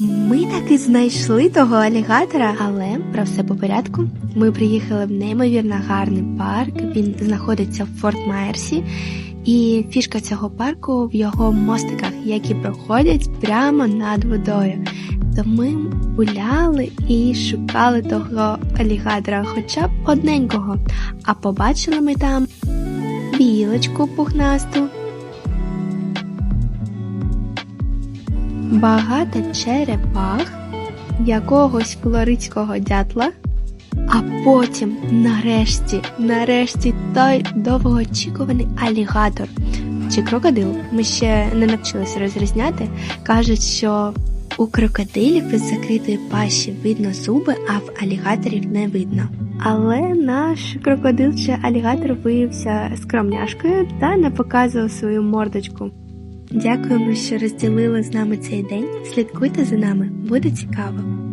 Ми таки знайшли того алігатора, але про все по порядку. Ми приїхали в неймовірно гарний парк. Він знаходиться в Форт Майерсі, і фішка цього парку в його мостиках, які проходять прямо над водою. То ми гуляли і шукали того алігатора, хоча б одненького. А побачили ми там білочку пухнасту. Багато черепах, якогось флоридського дятла, а потім, нарешті, нарешті, той довгоочікуваний алігатор чи крокодил. Ми ще не навчилися розрізняти. Кажуть, що у крокодилів із закритої пащі видно зуби, а в алігаторів не видно. Але наш крокодил чи алігатор виявився скромняшкою та не показував свою мордочку. Дякуємо, що розділили з нами цей день. Слідкуйте за нами, буде цікаво.